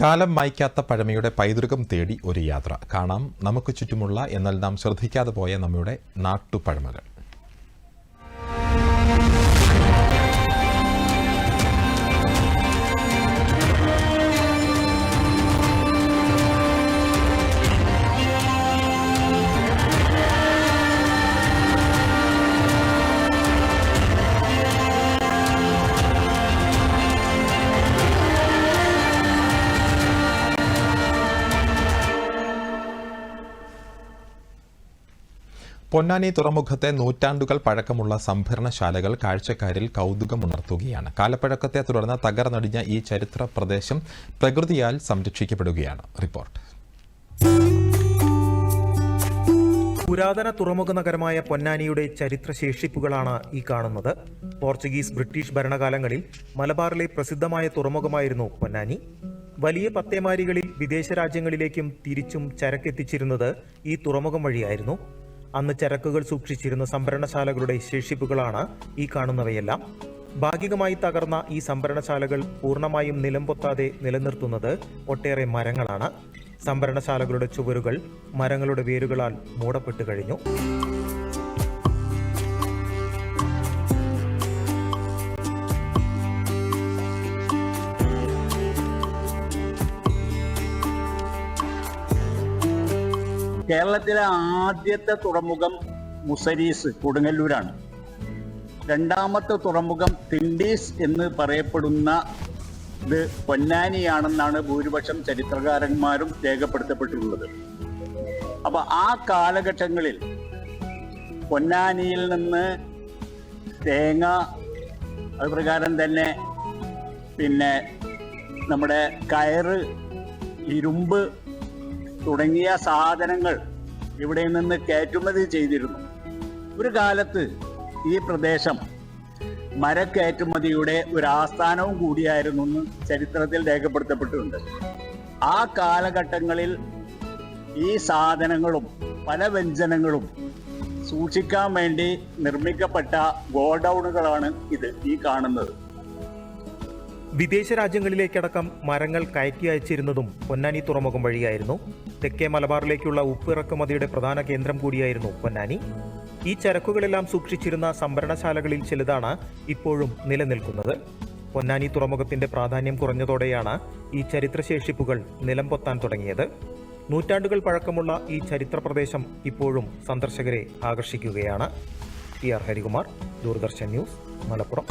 കാലം മായ്ക്കാത്ത പഴമയുടെ പൈതൃകം തേടി ഒരു യാത്ര. കാണാം. നമുക്ക് ചുറ്റുമുള്ള എന്നാൽ നാം ശ്രദ്ധിക്കാതെ പോയ നമ്മുടെ നാട്ടുപഴമകൾ. പൊന്നാനി തുറമുഖത്തെ നൂറ്റാണ്ടുകൾ പഴക്കമുള്ള സംഭരണശാലകൾ കാഴ്ചക്കാരിൽ കൗതുകമുണർത്തുകയാണ്. കാലപ്പഴക്കത്തെ തുടർന്ന് തകർന്നടിഞ്ഞ ഈ ചരിത്ര പ്രദേശം പ്രകൃതിയാൽ സംരക്ഷിക്കപ്പെടുകയാണ്. റിപ്പോർട്ട്. പുരാതന തുറമുഖ നഗരമായ പൊന്നാനിയുടെ ചരിത്രശേഷിപ്പുകളാണ് ഈ കാണുന്നത്. പോർച്ചുഗീസ് ബ്രിട്ടീഷ് ഭരണകാലങ്ങളിൽ മലബാറിലെ പ്രസിദ്ധമായ തുറമുഖമായിരുന്നു പൊന്നാനി. വലിയ പത്തേമാരികളിൽ വിദേശ രാജ്യങ്ങളിലേക്കും തിരിച്ചും ചരക്കെത്തിച്ചിരുന്നത് ഈ തുറമുഖം വഴിയായിരുന്നു. അന്ന് ചരക്കുകൾ സൂക്ഷിച്ചിരുന്ന സംഭരണശാലകളുടെ ശേഷിപ്പുകളാണ് ഈ കാണുന്നവയെല്ലാം. ഭാഗികമായി തകർന്ന ഈ സംഭരണശാലകൾ പൂർണമായും നിലംപൊത്താതെ നിലനിർത്തുന്നത് ഒട്ടേറെ മരങ്ങളാണ്. സംഭരണശാലകളുടെ ചുവരുകൾ മരങ്ങളുടെ വേരുകളാൽ മൂടപ്പെട്ടു കഴിഞ്ഞു. കേരളത്തിലെ ആദ്യത്തെ തുറമുഖം മുസരീസ് കൊടുങ്ങല്ലൂരാണ്. രണ്ടാമത്തെ തുറമുഖം തിണ്ടീസ് എന്ന് പറയപ്പെടുന്ന ഇത് പൊന്നാനിയാണെന്നാണ് ഭൂരിപക്ഷം ചരിത്രകാരന്മാരും രേഖപ്പെടുത്തപ്പെട്ടിട്ടുള്ളത്. അപ്പൊ ആ കാലഘട്ടങ്ങളിൽ പൊന്നാനിയിൽ നിന്ന് തേങ്ങ അതുപ്രകാരം തന്നെ പിന്നെ നമ്മുടെ കയറ് ഇരുമ്പ് തുടങ്ങിയ സാധനങ്ങൾ ഇവിടെ നിന്ന് കയറ്റുമതി ചെയ്തിരുന്നു. ഒരു കാലത്ത് ഈ പ്രദേശം മരക്കയറ്റുമതിയുടെ ഒരു ആസ്ഥാനവും കൂടിയായിരുന്നു എന്ന് ചരിത്രത്തിൽ രേഖപ്പെടുത്തപ്പെട്ടിട്ടുണ്ട്. ആ കാലഘട്ടങ്ങളിൽ ഈ സാധനങ്ങളും പല വ്യഞ്ജനങ്ങളും സൂക്ഷിക്കാൻ വേണ്ടി നിർമ്മിക്കപ്പെട്ട ഗോഡൌണുകളാണ് ഇത് ഈ കാണുന്നത്. വിദേശ രാജ്യങ്ങളിലേക്കടക്കം മരങ്ങൾ കയറ്റി അയച്ചിരുന്നതും പൊന്നാനി തുറമുഖം വഴിയായിരുന്നു. തെക്കേ മലബാറിലേക്കുള്ള ഉപ്പിറക്കുമതിയുടെ പ്രധാന കേന്ദ്രം കൂടിയായിരുന്നു പൊന്നാനി. ഈ ചരക്കുകളെല്ലാം സൂക്ഷിച്ചിരുന്ന സംഭരണശാലകളിൽ ചിലതാണ് ഇപ്പോഴും നിലനിൽക്കുന്നത്. പൊന്നാനി തുറമുഖത്തിന്റെ പ്രാധാന്യം കുറഞ്ഞതോടെയാണ് ഈ ചരിത്രശേഷിപ്പുകൾ നിലംപൊത്താൻ തുടങ്ങിയത്. നൂറ്റാണ്ടുകൾ പഴക്കമുള്ള ഈ ചരിത്ര പ്രദേശം ഇപ്പോഴും സന്ദർശകരെ ആകർഷിക്കുകയാണ്. P R Harikumar Doordarshan news Malappuram.